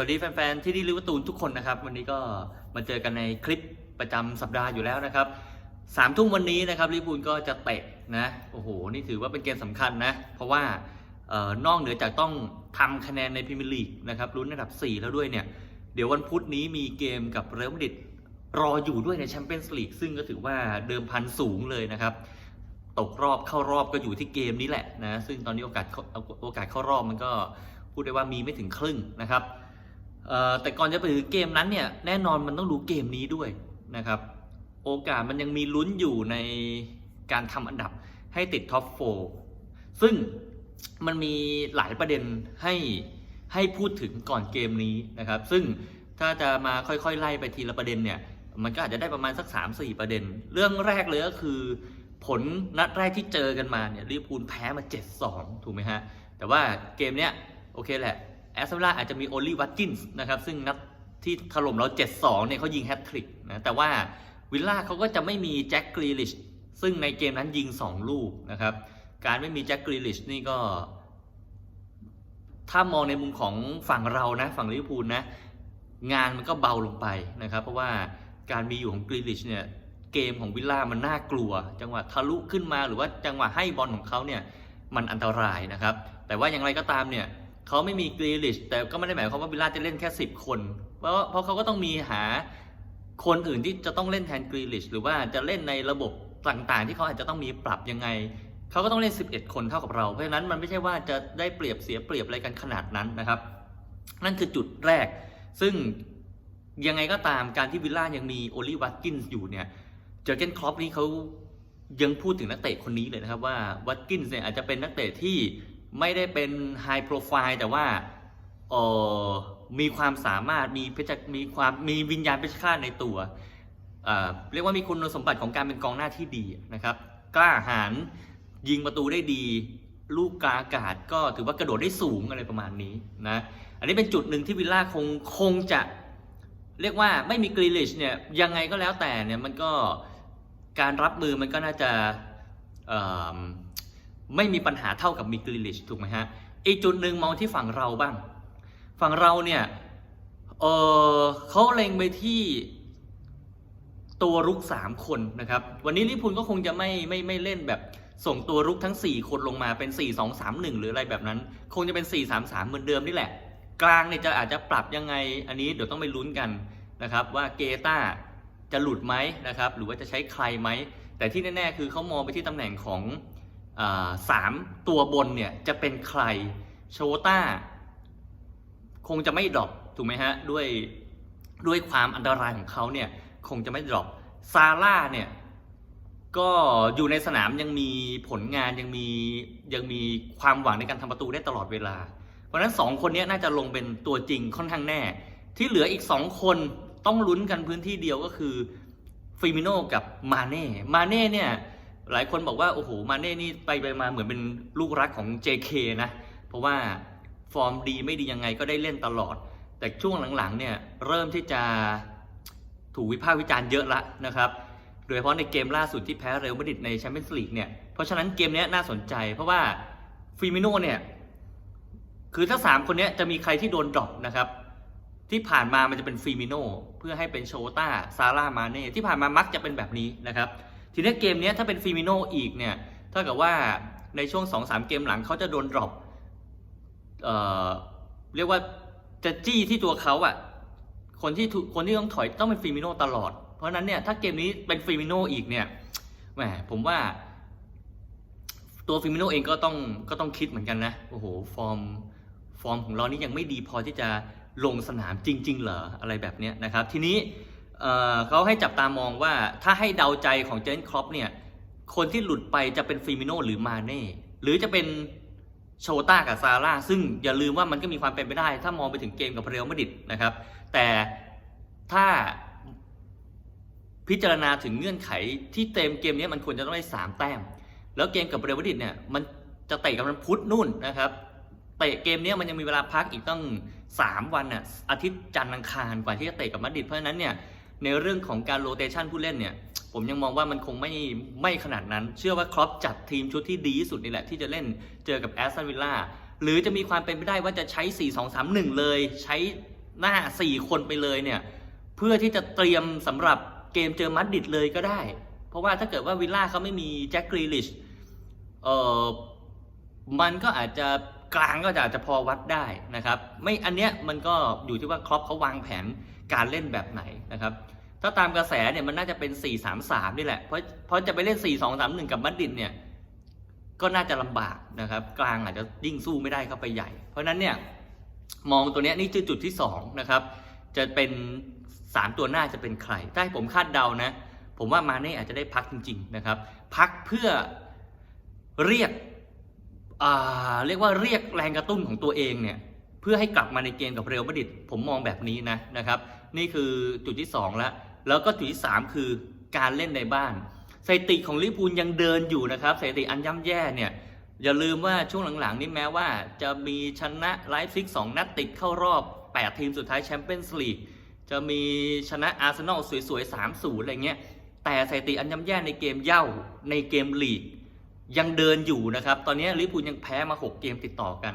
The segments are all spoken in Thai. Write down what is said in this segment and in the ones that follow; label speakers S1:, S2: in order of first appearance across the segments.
S1: สวัสดีแฟนๆ ที่นี่ลิเวอร์ตูนทุกคนนะครับ วันนี้ก็มาเจอกันในคลิปประจำสัปดาห์อยู่แล้วนะครับสามทุ่มวันนี้นะครับลิเวอร์พูลก็จะเตะนะโอ้โห นี่ถือว่าเป็นเกมสำคัญนะ เพราะว่าออนอกเหนือจากต้องทำคะแนนในพรีเมียร์ลีกนะครับลุ้นอันดับ 4 แล้วด้วยเนี่ย เดี๋ยววันพุธนี้มีเกมกับเรอัลมาดริดรออยู่ด้วยในแชมเปี้ยนส์ลีกซึ่งก็ถือว่าเดิมพันสูงเลยนะครับตกรอบเข้ารอบก็อยู่ที่เกมนี้แหละนะซึ่งตอนนี้โอกาสโอกาสเข้ารอบมันก็พูดได้ว่ามีไม่ถึงครึ่งนะครับ แต่ก่อนจะไปถึงเกมนั้นเนี่ยแน่นอนมันต้องดูเกมนี้ด้วยนะครับ โอกาสมันยังมีลุ้นอยู่ในการทำอันดับให้ติดท็อปโฟซึ่งมันมีหลายประเด็นให้ให้พูดถึงก่อนเกมนี้นะครับ ซึ่งถ้าจะมาค่อยๆ ไล่ไปทีละประเด็นเนี่ย มันก็อาจจะได้ประมาณสัก 3-4 ประเด็น เรื่องแรกเลยก็คือ ผลนัดแรกที่เจอกันมาเนี่ยลิเวอร์พูลแพ้มา 7-2 ถูกไหมฮะ แต่ว่าเกมเนี้ยโอเคแหละ แอสตันวิลล่าอาจจะมีโอลิวัตกินส์นะครับซึ่งนัดที่ถล่มเรา 7-2 เนี่ยเขายิงแฮตทริกนะแต่ว่าวิลล่าเขาก็จะไม่มีแจ็คกรีลิชซึ่งในเกมนั้นยิง 2 ลูกนะครับ การไม่มีแจ็คกรีลิชนี่ก็ ถ้ามองในมุมของฝั่งเรานะฝั่งลิเวอร์พูลนะงานมันก็เบาลงไปนะครับ เพราะว่าการมีอยู่ของกรีลิชเนี่ยเกมของวิลล่ามันน่ากลัว จังหวะทะลุขึ้นมาหรือว่าจังหวะให้บอลของเขาเนี่ยมันอันตรายนะครับ แต่ว่าอย่างไรก็ตามเนี่ย เขาไม่มีกรีลิชแต่ก็ไม่ได้หมายความว่าวิลล่าจะเล่นแค่ 10 คน เพราะเพราะเขาก็ต้องมีหาคนอื่นที่จะต้องเล่นแทนกรีลิชหรือว่าจะเล่นในระบบต่างๆ ที่เขาอาจจะต้องมีปรับยังไง เขาก็ต้องเล่น 11 คนเท่ากับเรา เพราะฉะนั้นมันไม่ใช่ว่าจะได้เปรียบเสียเปรียบอะไรกันขนาดนั้นนะครับ นั่นคือจุดแรก ซึ่งยังไงก็ตามการที่วิลล่ายังมีโอลิวัตกินส์อยู่เนี่ยเจอเกนครอปนี่เขายังพูดถึงนักเตะคนนี้เลยนะครับว่าวัตกินส์เนี่ยอาจจะเป็นนักเตะที่ ไม่ได้เป็นไฮโปรไฟล์แต่ว่าเออมีความสามารถมีเพชรมีความมีวิญญาณเพชรฆาตในตัวเอ่อเรียกว่ามีคุณสมบัติของการเป็นกองหน้าที่ดีนะครับ กล้าหาญยิงประตูได้ดี ลูกกาอากาศก็ถือว่ากระโดดได้สูงอะไรประมาณนี้นะอันนี้เป็นจุดหนึ่งที่วิลล่าคงคงจะเรียกว่าไม่มีกรีลิชเนี่ยยังไงก็แล้วแต่เนี่ยมันก็การรับมือมันก็น่าจะ ไม่มีปัญหาเท่ากับมีกรีลิชถูกไหมฮะ อีกจุดหนึ่งมองที่ฝั่งเราบ้าง ฝั่งเราเนี่ยเออเขาเล็งไปที่ตัวรุก 3 คนนะครับ วันนี้ลิพูลก็คงจะไม่ไม่ไม่เล่นแบบส่งตัวรุกทั้ง 4 คนลงมาเป็น 4 2 3 1 หรืออะไรแบบนั้น คงจะเป็น 4 3 3 เหมือนเดิมนี่แหละ กลางเนี่ยจะอาจจะปรับยังไง อันนี้เดี๋ยวต้องไปลุ้นกันนะครับ ว่าเกต้าจะหลุดไหมนะครับ หรือว่าจะใช้ใครไหม แต่ที่แน่ ๆ คือเขามองไปที่ตำแหน่งของ สามตัวบนเนี่ยจะเป็นใครโชต้าคงจะไม่ดรอปถูกไหมฮะด้วยด้วยความอันตรายของเขาเนี่ยคงจะไม่ดรอปซาร่าเนี่ยก็อยู่ในสนามยังมีผลงานยังมียังมีความหวังในการทำประตูได้ตลอดเวลา เพราะฉะนั้นสองคนนี้น่าจะลงเป็นตัวจริงค่อนข้างแน่ ที่เหลืออีกสองคนต้องลุ้นกันพื้นที่เดียวก็คือฟิมิโนกับมาเน่มาเน่เนี่ย หลายคนบอกว่า โอ้โห มาเน่นี่ไปไปมาเหมือนเป็นลูกรักของ JK นะ เพราะว่าฟอร์มดีไม่ดียังไงก็ได้เล่นตลอด แต่ช่วงหลังๆเนี่ยเริ่มที่จะถูกวิพากษ์วิจารณ์เยอะละนะครับ โดยเฉพาะในเกมล่าสุดที่แพ้เรอัลมาดริดในแชมเปี้ยนส์ลีกเนี่ย เพราะฉะนั้นเกมนี้น่าสนใจ เพราะว่าฟิมิโน่เนี่ยคือถ้าสามคนเนี้ยจะมีใครที่โดนดรอปนะครับ ที่ผ่านมามันจะเป็นฟิมิโน่เพื่อให้เป็นโชต้าซาร่ามาเน่ที่ผ่านมามักจะเป็นแบบนี้นะครับ ทีนี้เกมนี้ถ้าเป็นฟิมิโนอีกเนี่ยเท่ากับว่าในช่วง 2-3 เกมหลังเขาจะโดนดรอปเอ่อเรียกว่าจะจี้ที่ตัวเขาอะคนที่คนที่ต้องถอยต้องเป็นฟิมิโนตลอด เพราะฉะนั้นเนี่ยถ้าเกมนี้เป็นฟิมิโนอีกเนี่ยแหมผมว่า ตัวฟิมิโนเองก็ต้องก็ต้องคิดเหมือนกันนะโอ้โหฟอร์มฟอร์มของเรานี่ยังไม่ดีพอที่จะลงสนามจริง ๆ เหรออะไรแบบเนี้ยนะครับ ทีนี้ เขาให้จับตามองว่าถ้าให้เดาใจของเจนครอปเนี่ยคนที่หลุดไปจะเป็นฟิมิโนหรือมาเน่หรือจะเป็นโชต้ากับซาร่าซึ่งอย่าลืมว่ามันก็มีความเป็นไปได้ ถ้ามองไปถึงเกมกับเรอัลมาดริดนะครับ แต่ถ้าพิจารณาถึงเงื่อนไขที่เต็มเกมนี้มันควรจะต้องได้สามแต้ม แล้วเกมกับเรอัลมาดริดเนี่ยมันจะเตะกับมันพุธนู่นนะครับเตะเกมนี้มันยังมีเวลาพักอีกตั้ง 3 วันน่ะอาทิตย์จันทร์อังคารกว่าที่จะเตะกับมาดริดเพราะฉะนั้นเนี่ย ในเรื่องของการโรเตชันผู้เล่นเนี่ยผมยังมองว่ามันคงไม่ไม่ขนาดนั้น เชื่อว่าครอปจัดทีมชุดที่ดีที่สุดนี่แหละ ที่จะเล่นเจอกับแอสตันวิลล่าหรือจะมีความเป็นไปได้ว่าจะใช้ 4 2 3 1 เลย ใช้หน้า 4 คนไปเลยเนี่ย เพื่อที่จะเตรียมสำหรับเกมเจอมัดดิดเลยก็ได้ เพราะว่าถ้าเกิดว่าวิลล่าเขาไม่มีแจ็คกรีลิชเออมันก็อาจจะกลางก็อาจจะพอวัดได้นะครับ ไม่อันเนี้ยมันก็อยู่ที่ว่าครอปเขาวางแผน การเล่นแบบไหนนะครับ ถ้าตามกระแสเนี่ยมันน่าจะเป็น 4-3-3 นี่แหละ เพราะเพราะจะไปเล่น 4-2-3-1 กับมัดดิดเนี่ยก็น่าจะลำบากนะครับ กลางอาจจะยิ่งสู้ไม่ได้เข้าไปใหญ่ เพราะฉะนั้นเนี่ยมองตัวเนี้ยนี่คือจุดที่2นะครับจะเป็น 3 ตัวหน้าจะเป็นใครถ้าให้ผมคาดเดานะผมว่ามาเน่อาจจะได้พักจริง ๆนะครับ พักเพื่อเรียกเรียกว่าเรียกแรงกระตุ้นของตัวเองเนี่ย เพื่อให้กลับมาในเกมกับเรอัลมาดริดผมมองแบบนี้นะนะครับ นี่คือจุดที่ 2 แล้ว แล้วก็จุดที่ 3 คือการเล่นในบ้านสถิติของลิเวอร์พูลยังเดินอยู่นะครับสถิติอันย่ำแย่เนี่ยอย่าลืมว่าช่วงหลังๆ นี่แม้ว่าจะมีชนะไลฟ์ซิก2นัดติดเข้ารอบ 8 ทีมสุดท้ายแชมเปี้ยนส์ลีกจะมีชนะอาร์เซนอลสวยๆ 3-0 อะไรเงี้ย แต่สถิติอันย่ำแย่ในเกมเย่าในเกมลีกยังเดินอยู่นะครับ ตอนนี้ลิเวอร์พูลยังแพ้มา 6 เกมติดต่อกัน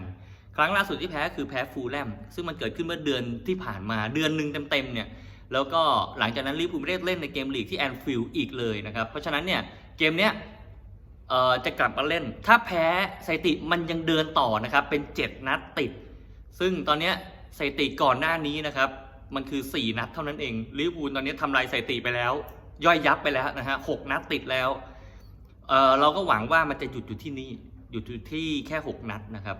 S1: ครั้งล่าสุดที่แพ้คือแพ้ฟูลแลมซึ่งมันเกิดขึ้นเมื่อเดือนที่ผ่านมาเดือนหนึ่งเต็มๆเนี่ยแล้วก็หลังจากนั้นลิเวอร์พูลไม่ได้เล่นในเกมลีกที่แอนฟิลด์อีกเลยนะครับ เพราะฉะนั้นเนี่ยเกมเนี้ยจะกลับมาเล่น ถ้าแพ้สถิติมันยังเดินต่อนะครับเป็น 7 นัดติด ซึ่งตอนเนี้ยสถิติก่อนหน้านี้นะครับมันคือ 4 นัดเท่านั้นเองลิเวอร์พูลตอนนี้ทำลายสถิติไปแล้ว ย่อยยับไปแล้วนะฮะหกนัดติดแล้วเเราก็หวังว่ามันจะหยุดอยู่ที่นี่หยุดอยู่ที่แค่ 6 นัดนะครับ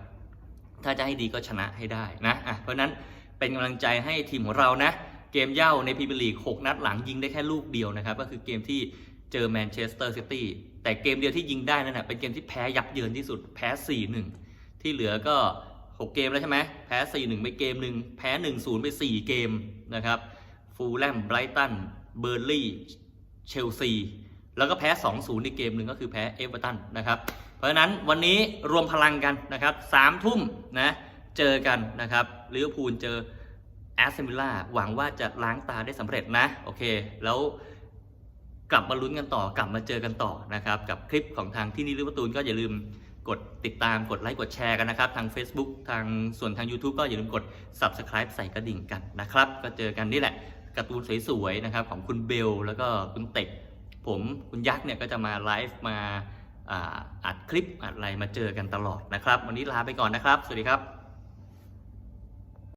S1: ถ้าจะให้ดีก็ชนะให้ได้นะอะเพราะนั้นเป็นกำลังใจให้ทีมของเรานะ เกมเย่าในพรีเมียร์ลีก 6 นัดหลังยิงได้แค่ลูกเดียวนะครับ ก็คือเกมที่เจอแมนเชสเตอร์ซิตี้แต่เกมเดียวที่ยิงได้นั่นนะเป็นเกมที่แพ้ยับเยินที่สุดแพ้ 4-1 ที่เหลือก็ 6 เกมแล้วใช่ไหมแพ้ 4-1 ไปเกมหนึ่งแพ้ 1-0 ไป 4 เกมนะครับฟูลแลมไบรตันเบอร์ลี่เชลซีแล้วก็แพ้ 2-0 ในเกมหนึ่งก็คือแพ้เอเวอร์ตันนะครับ ราะฉะนั้นวันนี้รวมพลังกันนะครับสามทุ่มนะเจอกันนะครับลิเวอร์พูลเจอแอสเซนวิล่าหวังว่าจะล้างตาได้สำเร็จนะโอเค แล้วกลับมาลุ้นกันต่อกลับมาเจอกันต่อนะครับ กับคลิปของทางที่นี่ลิเวอร์พูลก็อย่าลืมกดติดตามกดไลค์กดแชร์กันนะครับ ทาง Facebook ทางส่วนทาง YouTube ก็อย่าลืมกด Subscribe ใส่กระดิ่งกันนะครับ ก็เจอกันนี่แหละการ์ตูนสวยๆนะครับของคุณเบล แล้วก็คุณเต็กผมคุณยักษ์เนี่ยก็จะมาไลฟ์มา อัดคลิปอัดอะไรมาเจอกันตลอดนะครับ วันนี้ลาไปก่อนนะครับ สวัสดีครับ